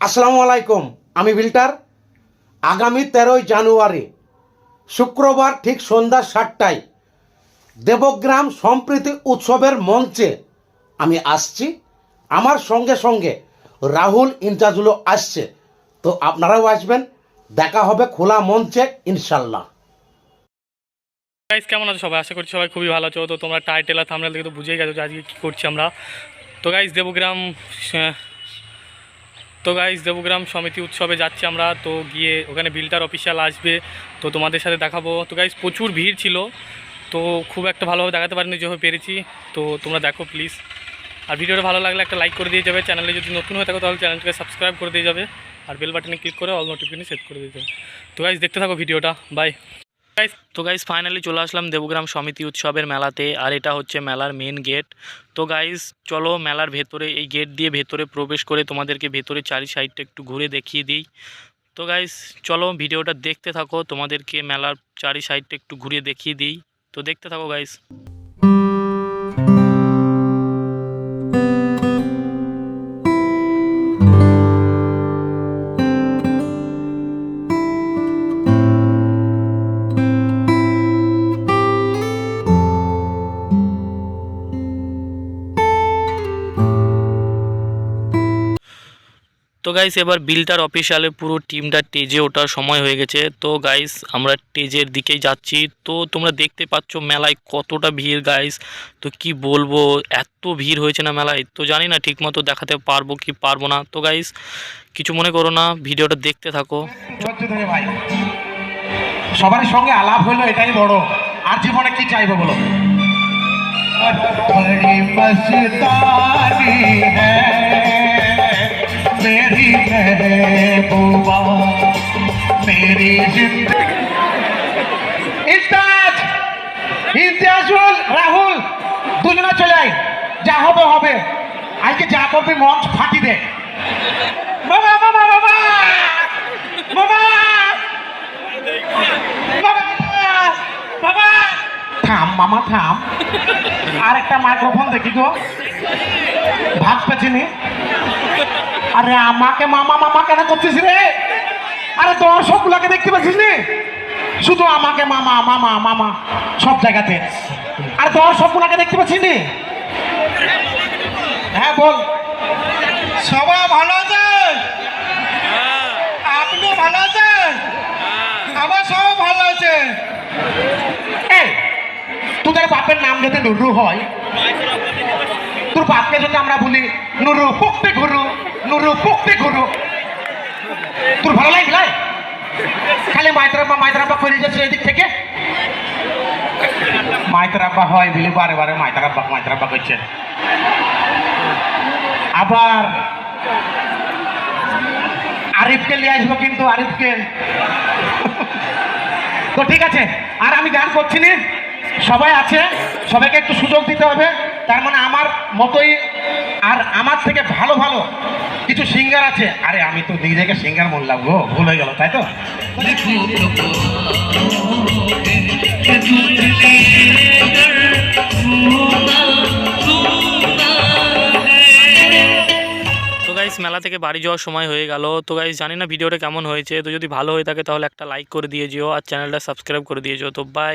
আসসালামু আলাইকুম, আমি বিল্টার। আগামী তেরোই জানুয়ারি, শুক্রবার ঠিক সন্ধ্যা সাতটায় দেবগ্রাম সম্প্রীতি উৎসবের মঞ্চে আমি আসছি। আমার সঙ্গে সঙ্গে রাহুল ইনচার্জুলো আসছে। তো আপনারাও আসবেন, দেখা হবে খোলা মঞ্চে ইনশাল্লাহ গাইস কেমন আছো সবাই? আশা করছি সবাই খুবই ভালো আছো। তো তোমরা টাইটেল আর থামনেল তো বুঝেই গেছো যে আজকে কী করছি আমরা। তো গাইস দেবগ্রাম তো গাইস দেবগ্রাম সমিতি উৎসবে যাচ্ছি আমরা। তো গিয়ে ওখানে বিলটার অফিসিয়াল আসবে। তো তোমাদের সাথে দেখাবো। তো গাইস প্রচুর ভিড় ছিল। তো খুব একটা ভালোভাবে দেখাতে পারিনি যেভাবে পেরেছি। তো তোমরা দেখো প্লিজ আর ভিডিওটা ভালো লাগলে একটা লাইক করে দিয়ে যাবে। চ্যানেলে যদি নতুন হয়ে থাকো তাহলে চ্যানেলটাকে সাবস্ক্রাইব করে দিয়ে যাবে। আর বেল বাটনে ক্লিক করে অল নোটিফিকেশন সেট করে দিয়ে যাবে। তো গাইস দেখতে থাকো ভিডিওটা। বাই গাইস তো গাইস ফাইনালি চলে আসলাম দেবগ্রাম সমিতি উৎসবের মেলাতে, আর এটা হচ্ছে মেলার মেন গেট তো গাইস চলো মেলার ভেতরে, এই গেট দিয়ে ভেতরে প্রবেশ করে তোমাদেরকে ভেতরে চারি সাইডটা একটু ঘুরে দেখিয়ে দিই। তো গাইস চলো ভিডিওটা দেখতে থাকো, তোমাদেরকে মেলার চারি সাইডটা একটু ঘুরে দেখিয়ে দিই। তো দেখতে থাকো গাইস তো গাইস এবার বিলটার অফিসিয়ালে পুরো টিমটা টেজে ওঠার সময় হয়ে গেছে। তো গাইস আমরা টেজের দিকেই যাচ্ছি। তো তোমরা দেখতে পাচ্ছ মেলায় কতটা ভিড় গাইস তো কি বলব এত ভিড় হয়েছে না মেলায়? তো জানি না ঠিকমতো দেখাতে পারব কি পারব না। তো গাইস কিছু মনে করো না ভিডিওটা দেখতে থাকো। সবার সঙ্গে আলাপ হলো এটাই বড়। আর জীবনে কি চাইব বলো? मेरी महबूबा मेरी जिंदगी ইমতাজ ইমতিয়াজুল রাহুল দুজনে চলে আয় যা হবে হবে আজকে যা করবি মঞ্চ ফাটি দে বাবা বাবা বাবা বাবা বাবা বাবা থাম মামা থাম আর একটা মাইক্রোফোন দেখি গো ভাত পেছিনি আরে আমাকে মামা মামা কেন করছিস রে? আরে দর্শক গুলাকে দেখতে পাচ্ছিস নি? শুধু আমাকে মামা মামা মামা সব জায়গাতে। আর দর্শক গুলাকে দেখতে পাচ্ছিস নি? হ্যাঁ বল। সবাই ভালো আছে? আপনিও ভালো আছেন আমার সব ভালো আছে। এই তোদের বাপের নাম যাতে নুরু হয় তোর বাপকে যদি আমরা বলি নুরু পুকতে ঘুরু। নুরু পুকতে ঘুরু তোর ভালো লাগলে খালি মাইতরাব্বা মাইতরাব্বা করে যাচ্ছে এদিক থেকে। মাইতরাব্বা হয় বলে বারে বারে মাইতরাব্বা মাইতরাব্বা করছে আবার আরিফকে নিয়ে আসব কিন্তু আরিফকে। তো ঠিক আছে, আর আমি গান করছি না। সবাই আছে, সবাইকে একটু সুযোগ দিতে হবে। তার মানে আমার মতোই, আর আমার থেকে ভালো ভালো কিছু সিঙ্গার আছে। আরে আমি তো নিজেকে সিঙ্গার বললাম গো, ভুল হয়ে গেল, তাই তো? গাইস মেলা থেকে বাড়ি যাওয়ার সময় হয়ে গেল। তো গাইস জানি না ভিডিওটা কেমন হয়েছে। তো যদি ভালো হয়ে থাকে তাহলে একটা লাইক করে দিয়ে যেও, আর চ্যানেলটা সাবস্ক্রাইব করে দিয়ে যেও। তো বাই